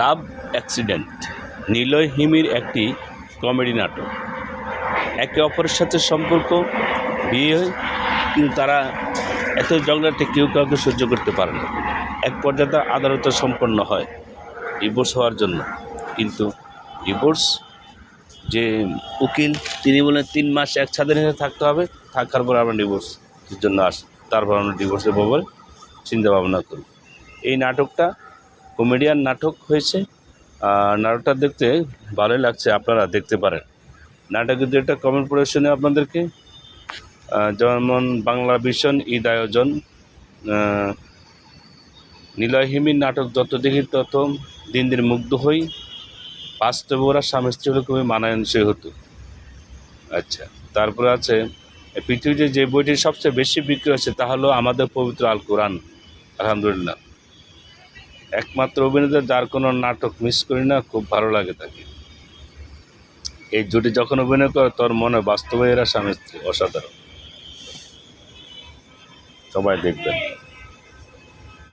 লাভ accident. Niloy হিমির একটি comedy নাটক। একে অপরের সাথে সম্পর্ক, বিয়ে হয়, কিন্তু তারা এত ঝগড়াটে কেউ কাউকে সহ্য করতে পারে না। এক পর্যায়ে তা আদালতে সম্পন্ন হয় ডিভোর্স হওয়ার জন্য। কিন্তু ডিভোর্স যে উকিল, তিনি বলেন তিন মাস এক ছাদের হিসেবে থাকতে হবে, থাকার পর আমরা ডিভোর্সের জন্য আসি তারপর আমরা ডিভোর্সের ব্যাপারে চিন্তা ভাবনা করি। এই নাটকটা কমেডিয়ান নাটক হয়েছে। নাটকটা দেখতে ভালোই লাগছে আপনারা দেখতে পারেন। নাটকের দু একটা কমেন্ট পড়ে শুনে আপনাদেরকে যেমন বাংলা ভীষণ ঈদ আয়োজন আহ, নিলয়হিমির নাটক যত দেখি তত দিন দিন মুগ্ধ হই। বাস্তবে ওরা স্বামী স্ত্রী হলে খুবই মানানসই হতো। আচ্ছা তারপরে আছে পৃথিবীতে যে বইটি সবচেয়ে বেশি বিক্রি হচ্ছে তা হলো আমাদের পবিত্র আল কোরআন আলহামদুলিল্লাহ। একমাত্র অভিনেতা যার কোনো নাটক মিস করি না, খুব ভালো লাগে তাকে। এই জুটি যখন অভিনয় করে, তোর মনে বাস্তবে এরা স্বামী স্ত্রী অসাধারণ। সবাই দেখবেন।